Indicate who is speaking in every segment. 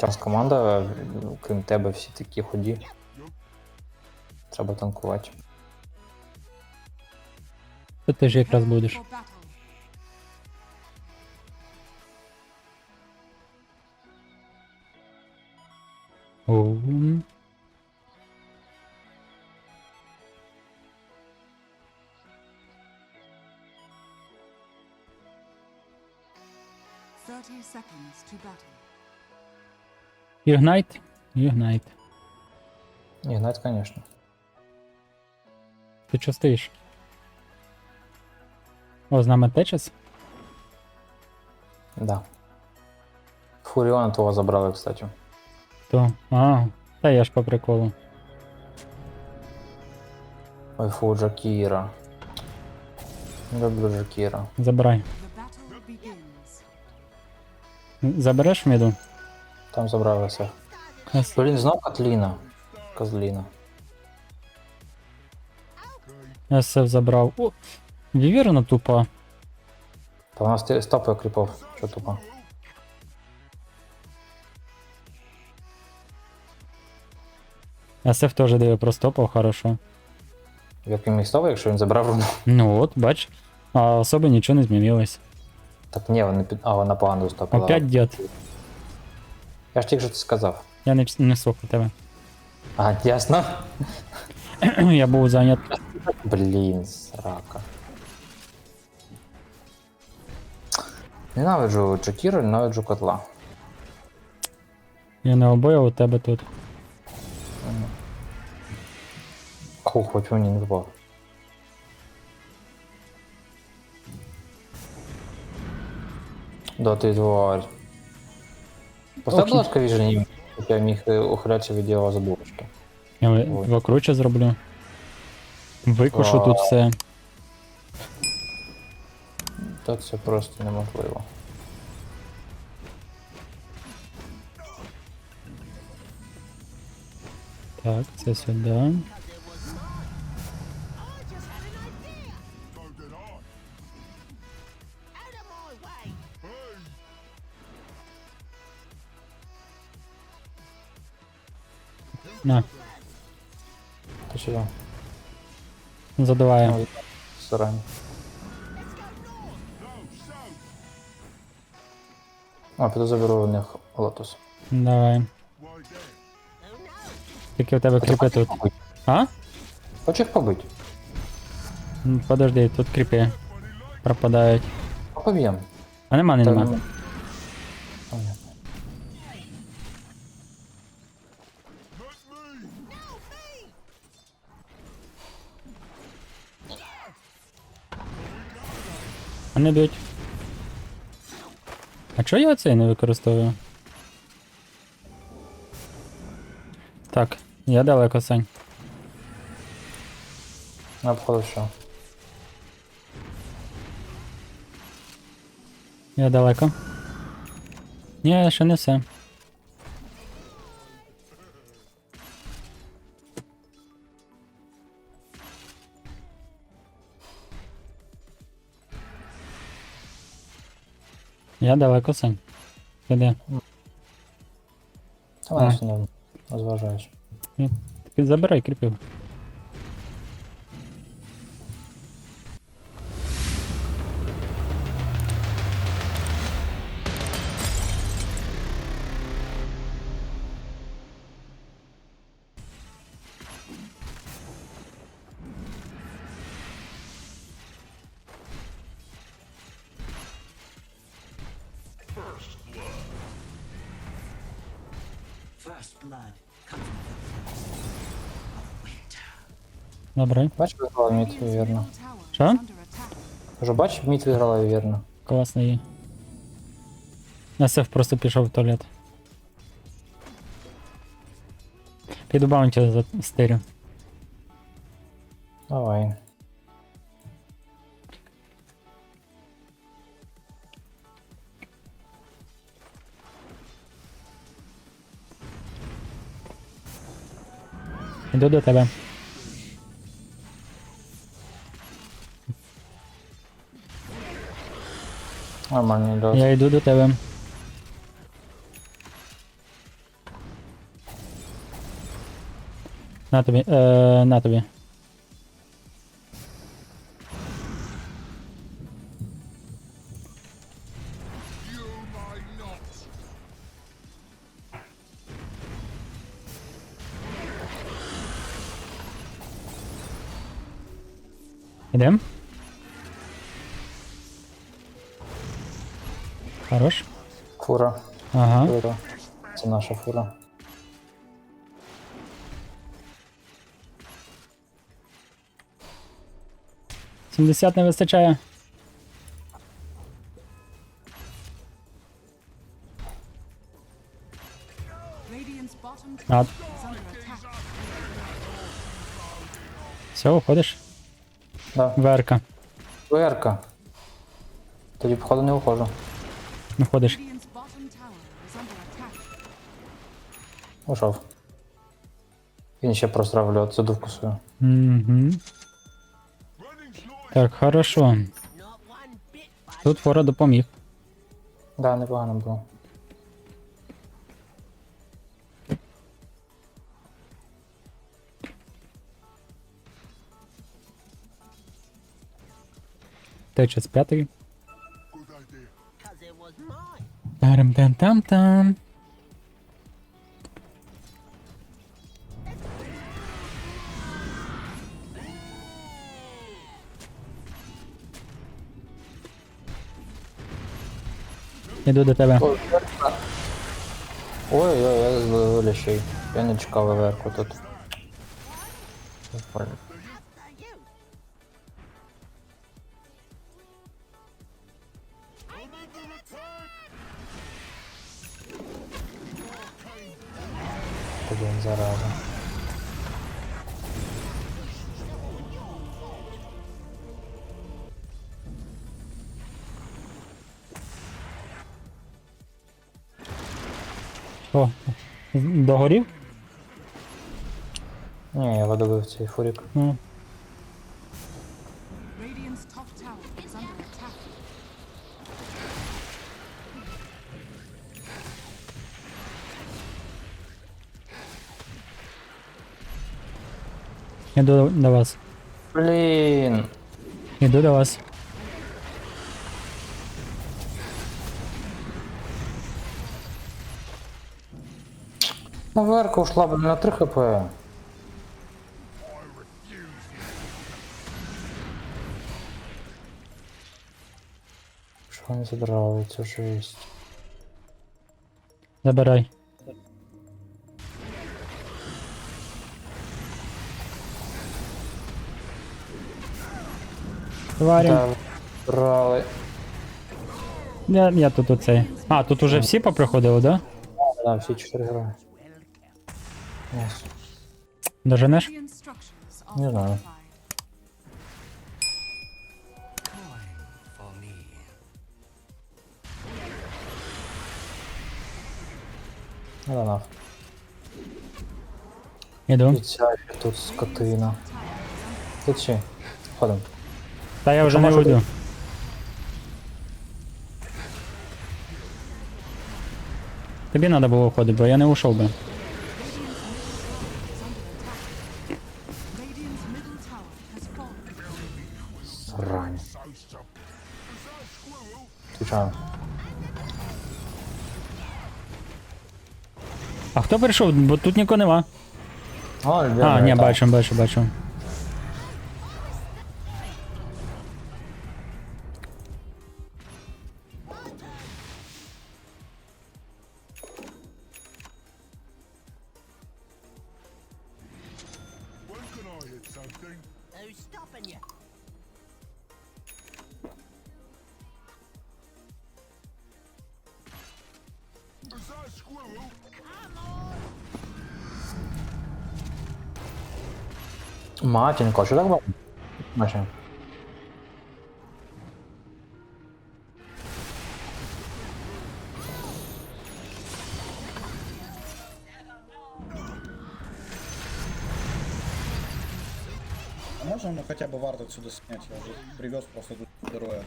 Speaker 1: Час команда, крім тебе, всі такі ході. Треба танкувати.
Speaker 2: То ти ж якраз будеш.
Speaker 3: Battle. Thirty seconds to battle.
Speaker 2: Ігнайт? Ігнайт.
Speaker 1: Ігнать, звісно.
Speaker 2: Ти чого стоїш? О, з нами течес?
Speaker 1: Да. Фуріона того забрали, кстати.
Speaker 2: То. А, та я ж по приколу.
Speaker 1: Ой, фу, Джакіра. Люблю Джакіра.
Speaker 2: Забирай. Забереш міду?
Speaker 1: Там забрали все.
Speaker 2: Ес.
Speaker 1: Блін, знов Катліна. Козліна.
Speaker 2: СФ забрав. О, Віверна тупа.
Speaker 1: Та у нас ти стопи кріпов, що тупо.
Speaker 2: СФ теж дає простопав, хорошо.
Speaker 1: Як він міг стопи, якщо він забрав руну.
Speaker 2: Ну от, бач. А особо нічого не змінилось.
Speaker 1: Так ні, вони під. А, вона погано стопила.
Speaker 2: Опять дід.
Speaker 1: Я ж тільки що це сказав.
Speaker 2: Я не, не слухав тебе.
Speaker 1: А, ясно?
Speaker 2: я був зайнят.
Speaker 1: Блін, срака. Ненавиджу Джакіру, ненавиджу котла.
Speaker 2: Я не обоє у тебе тут.
Speaker 1: Ху, хоч мені не впав. Да ти тварь. Ласка, віжені, щоб я міг е, ухилятися від його задушки.
Speaker 2: Я
Speaker 1: Ой.
Speaker 2: вокруче зроблю. Викушу тут все.
Speaker 1: Та це просто неможливо.
Speaker 2: Так, це сюди. На,
Speaker 1: Ти що я?
Speaker 2: задуває.
Speaker 1: Сарань. А, піду заберу у них лотос.
Speaker 2: Давай. Тільки у тебе кріпи тут. А?
Speaker 1: Хочу їх побити.
Speaker 2: Подожди, тут кріпи. Пропадають.
Speaker 1: Поб'єм.
Speaker 2: А нема, нема. Вони б'ють. А чого я цей не використовую? Так, я далеко, Сань.
Speaker 1: Я обходив що.
Speaker 2: Я далеко. Ні, ще не все. Я далеко, Сань. Ти де?
Speaker 1: Та мене ж не розважаєш.
Speaker 2: Ти забирай кріпів.
Speaker 4: First blood comes with the of winter.
Speaker 2: Забирай.
Speaker 1: Бач, виграла
Speaker 3: Radiant's
Speaker 1: вірно.
Speaker 2: Що?
Speaker 1: Кажу, бач, мід виграла, вірно.
Speaker 2: Класно є. Насев просто пішов в туалет. Піду баунті за стерю.
Speaker 1: Давай.
Speaker 2: Йду до тебе.
Speaker 1: Нормально, да.
Speaker 2: Я йду до тебе. На тобі, е, на тобі. Ідем. Хорош.
Speaker 1: Фура.
Speaker 2: Ага.
Speaker 1: Фура. Це наша фура.
Speaker 2: Сімдесят не вистачає. А, все, виходиш.
Speaker 1: Да.
Speaker 2: Верка.
Speaker 1: ВРК. Тоді, походу, не виходжу.
Speaker 3: Under attack.
Speaker 1: Ушов. Він ще просрав льот, задувку свою.
Speaker 2: Угу. Так, хорошо. Тут фора допоміг.
Speaker 1: Да, непогано було.
Speaker 2: Тече з п'ятої. Тарам там там там. Іду до тебе.
Speaker 1: Ой-ой, я з лящей. Я не чекав ВРК тут.
Speaker 2: О, догорів?
Speaker 1: Ні, я видобив цей фурік.
Speaker 2: Ну,
Speaker 3: Radiant's top tower is under attack.
Speaker 2: іду до вас.
Speaker 1: Блін.
Speaker 2: Іду до вас.
Speaker 1: ВРК ушла, блін, на 3 хп. Що вони забрали цю жесть?
Speaker 2: Забирай. Тварі.
Speaker 1: Да, брали.
Speaker 2: Я, я тут оцей. А, тут уже всі поприходили, да?
Speaker 1: Да, всі 4 герої. Yes.
Speaker 2: Доженеш?
Speaker 1: Не знаю. Ну да наф.
Speaker 2: Іду.
Speaker 1: Ця тут скотина. Тут ще. Ходим.
Speaker 2: Та я вже не уйду. Тобі треба було входити, бо я не ушов би. Хто прийшов? Бо тут нікого нема. А, ні, бачимо, бачу, бачу.
Speaker 1: Матінко, що так? Бачимо.
Speaker 5: А можно ну хотя бы вард отсюда снять? Я уже привез просто тут героя.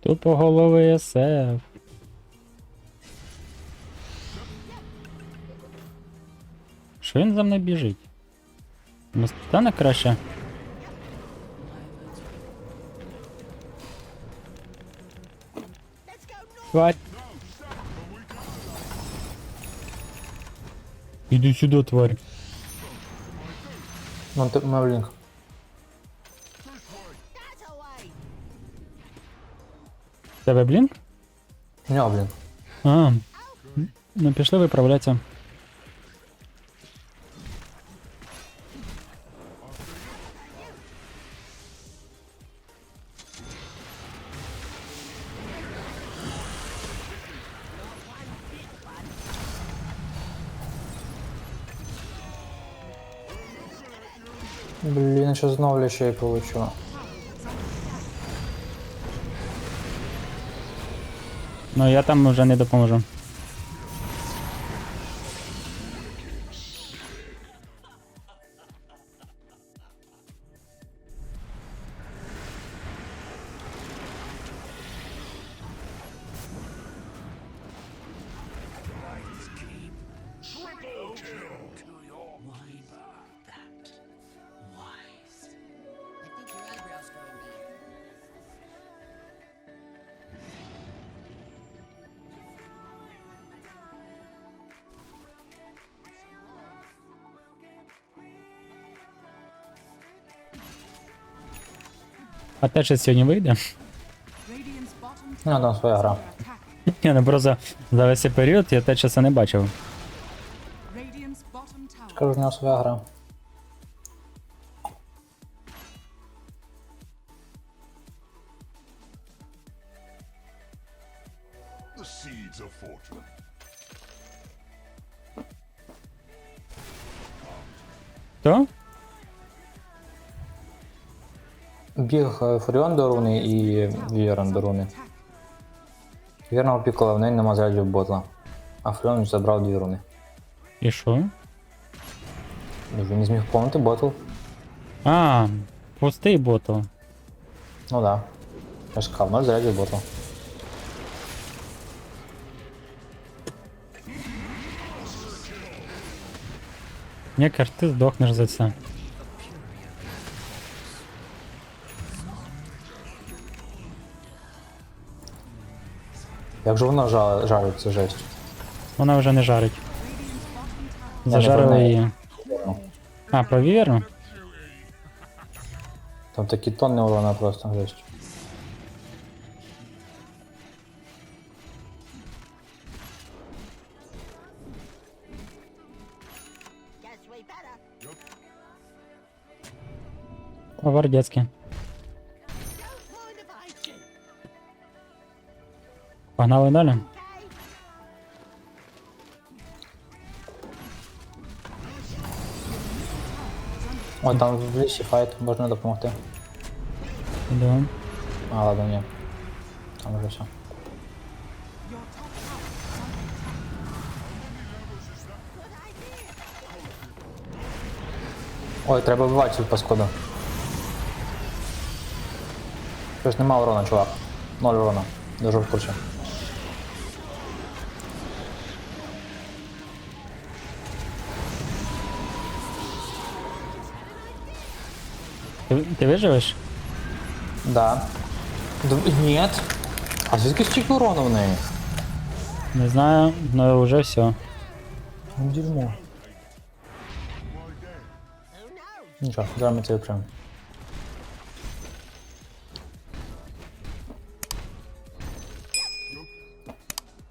Speaker 2: Тупо голови СФ. Що він за мною біжить? Йому стане краще? Хвать. Іди сюди, тварь.
Speaker 1: Ну, ти Мевлінг.
Speaker 2: Тебе блінк?
Speaker 1: У нього, блін.
Speaker 2: А. Ну пішли виправлятися.
Speaker 1: Блін, що знову ще й получу.
Speaker 2: Ну я там вже не допоможу. А те, що сьогодні вийде.
Speaker 1: Ну, там своя гра.
Speaker 2: Ні, ну просто за весь цей період я те часу не бачив.
Speaker 1: Кажу, в нього своя гра. Біг е, Фуріон до руни і Вієрон до руни. Вірного пікола, в неї нема зарядів ботла. А Фуріон забрав дві руни.
Speaker 2: І що?
Speaker 1: Він не зміг повнити ботл.
Speaker 2: А, пустий ботл.
Speaker 1: Ну да. Я ж сказав, ноль зарядів ботл.
Speaker 2: Нікер, ти здохнеш за це.
Speaker 1: Як же воно жа- жарить, це жесть.
Speaker 2: Вона вже не жарить.
Speaker 3: Radiant's bottom tower
Speaker 1: Я не
Speaker 2: Зажарили
Speaker 1: про неї.
Speaker 2: її. А, про віверну?
Speaker 1: Там такі тонни урона просто жесть.
Speaker 2: Овардецьке. Погнали далі.
Speaker 1: О, там в лісі файт, можна допомогти.
Speaker 2: Іду.
Speaker 1: А, ладно, ні. Там вже все. Ой, треба вбивати цю паскуду. Щось нема урона, чувак. Ноль урона. Дуже в
Speaker 2: Ти, ти виживеш?
Speaker 1: Да. Д- Нет. А звідки стільки урону в неї?
Speaker 2: Не знаю, але вже все.
Speaker 1: Ну, Дерьмо. Нічого, зараз ми це випрямимо.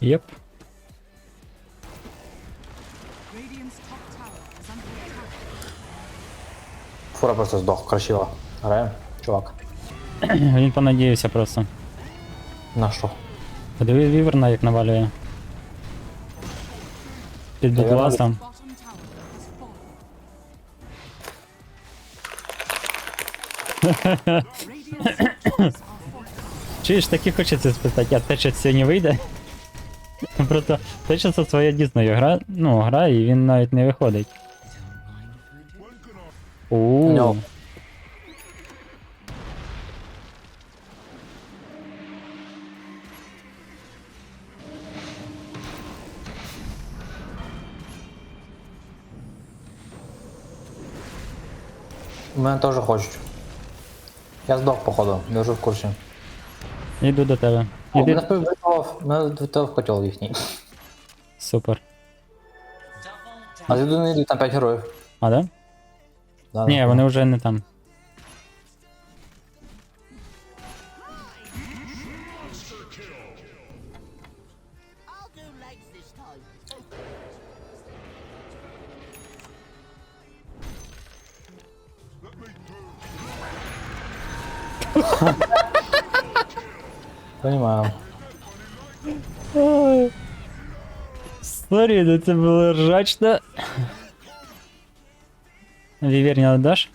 Speaker 2: Єп.
Speaker 1: Фура просто здох, красиво. Граємо, чувак.
Speaker 2: Він понадіявся просто.
Speaker 1: На що?
Speaker 2: Подиви віверна, як навалює. Під
Speaker 3: fortified.
Speaker 2: Чуєш, таки хочеться спитати, а те, що сьогодні вийде? Просто те, що це своя дійсною гра, ну, гра, і він навіть не виходить. Ууу.
Speaker 1: No. Мене теж хочуть. Я здох, походу, я вже в курсі.
Speaker 2: Іду до тебе.
Speaker 1: О,
Speaker 2: Іди.
Speaker 1: мене мене вбитов котел їхній.
Speaker 2: Супер.
Speaker 1: А звідти не йдуть, там 5 героїв.
Speaker 2: А, да?
Speaker 1: Да,
Speaker 2: Ні,
Speaker 1: да.
Speaker 2: вони вже не там.
Speaker 4: I'll do legs this time.
Speaker 1: Понимаю.
Speaker 2: Сорі, ну це було ржачно. Віверня отдаш?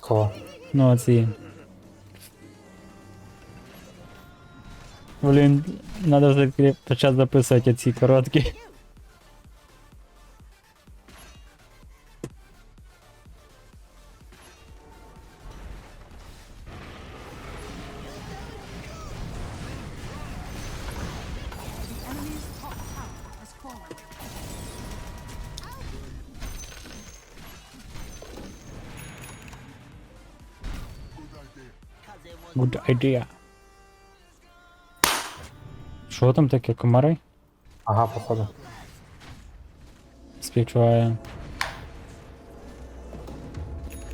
Speaker 1: Кого?
Speaker 2: Ну, оці. Блін, надо все-таки почати записувати ці короткі. Good idea. Що там таке, комари?
Speaker 1: Ага, походу.
Speaker 2: Співчуваю.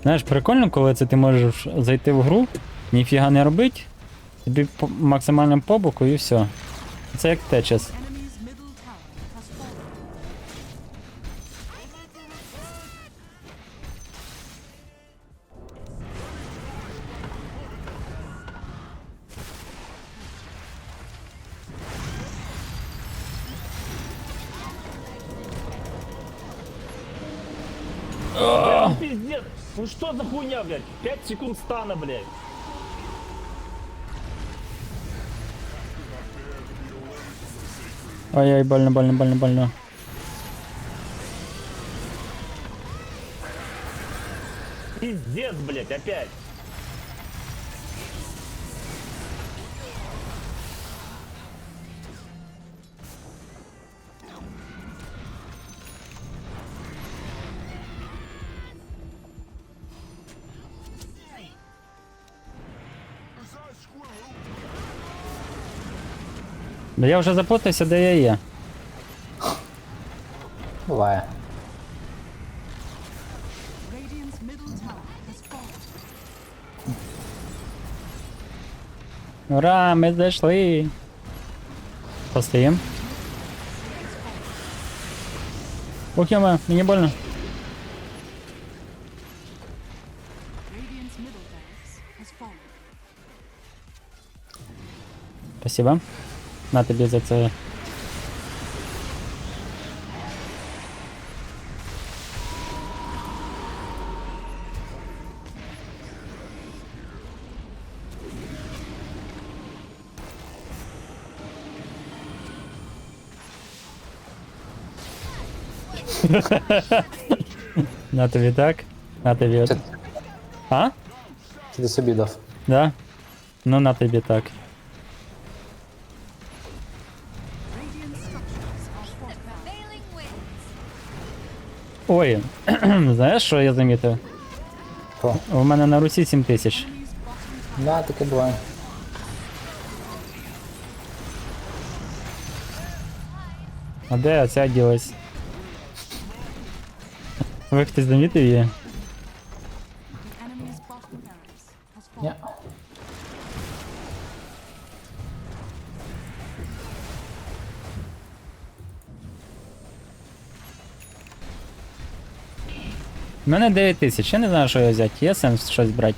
Speaker 2: Знаєш, прикольно, коли це ти можеш зайти в гру, ніфіга не робить, тобі по- максимально побоку і все. Це як течес.
Speaker 6: Что за хуйня, блядь? 5 секунд стана, блядь.
Speaker 2: Ой-ой, больно, больно, больно, больно.
Speaker 6: Пиздец, блядь, опять.
Speaker 2: Да я вже запутався, де я є.
Speaker 1: Буває.
Speaker 3: Radiant's middle tower has fallen.
Speaker 2: Ура, ми зайшли. Постоїм. Ох, яма, мені больно.
Speaker 3: Radiant's middle barracks has fallen.
Speaker 2: Спасибо. На тобі за це. На тобі так. На тобі. от. А?
Speaker 1: ти собі дав.
Speaker 2: Да? Ну на тобі так. Ой, знаєш, що я замітив?
Speaker 1: Що?
Speaker 2: У мене на Русі 7 тисяч.
Speaker 1: Да, таке буває.
Speaker 2: А де оця ділась? Ви хтось замітив її? У мене 9 тисяч, я не знаю, що я взяти. Є сенс щось брати.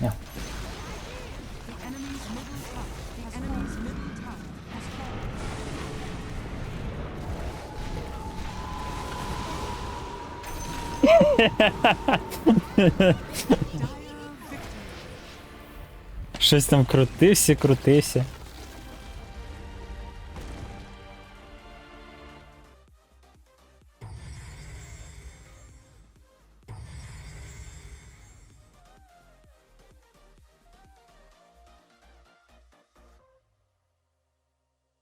Speaker 1: Ні.
Speaker 2: Щось там крутився, крутився.